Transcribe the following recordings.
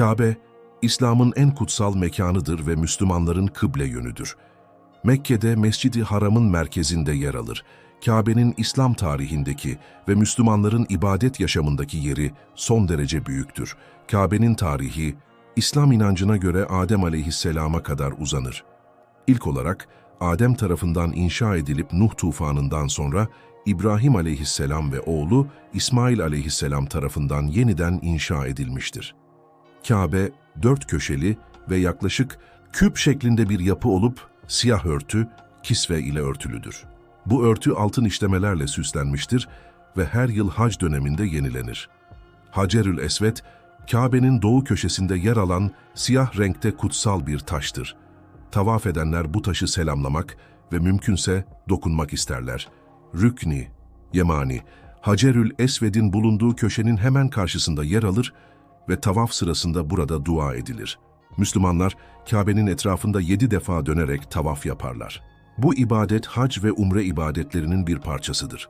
Kabe, İslam'ın en kutsal mekanıdır ve Müslümanların kıble yönüdür. Mekke'de Mescid-i Haram'ın merkezinde yer alır. Kabe'nin İslam tarihindeki ve Müslümanların ibadet yaşamındaki yeri son derece büyüktür. Kabe'nin tarihi, İslam inancına göre Adem aleyhisselama kadar uzanır. İlk olarak Adem tarafından inşa edilip Nuh tufanından sonra İbrahim aleyhisselam ve oğlu İsmail aleyhisselam tarafından yeniden inşa edilmiştir. Kabe dört köşeli ve yaklaşık küp şeklinde bir yapı olup siyah örtü, kisve ile örtülüdür. Bu örtü altın işlemelerle süslenmiştir ve her yıl hac döneminde yenilenir. Hacerül Esved, Kabe'nin doğu köşesinde yer alan siyah renkte kutsal bir taştır. Tavaf edenler bu taşı selamlamak ve mümkünse dokunmak isterler. Rükni, Yemani, Hacerül Esved'in bulunduğu köşenin hemen karşısında yer alır ve tavaf sırasında burada dua edilir. Müslümanlar Kabe'nin etrafında yedi defa dönerek tavaf yaparlar. Bu ibadet hac ve umre ibadetlerinin bir parçasıdır.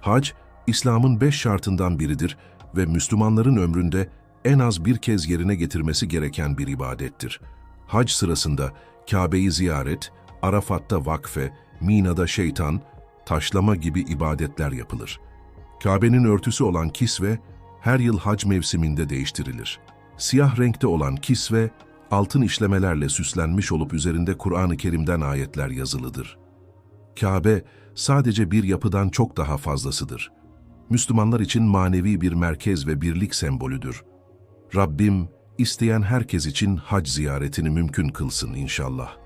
Hac, İslam'ın beş şartından biridir ve Müslümanların ömründe en az bir kez yerine getirmesi gereken bir ibadettir. Hac sırasında Kabe'yi ziyaret, Arafat'ta vakfe, Mina'da şeytan, taşlama gibi ibadetler yapılır. Kabe'nin örtüsü olan kisve, her yıl hac mevsiminde değiştirilir. Siyah renkte olan kisve, altın işlemelerle süslenmiş olup üzerinde Kur'an-ı Kerim'den ayetler yazılıdır. Kabe, sadece bir yapıdan çok daha fazlasıdır. Müslümanlar için manevi bir merkez ve birlik sembolüdür. Rabbim, isteyen herkes için hac ziyaretini mümkün kılsın inşallah.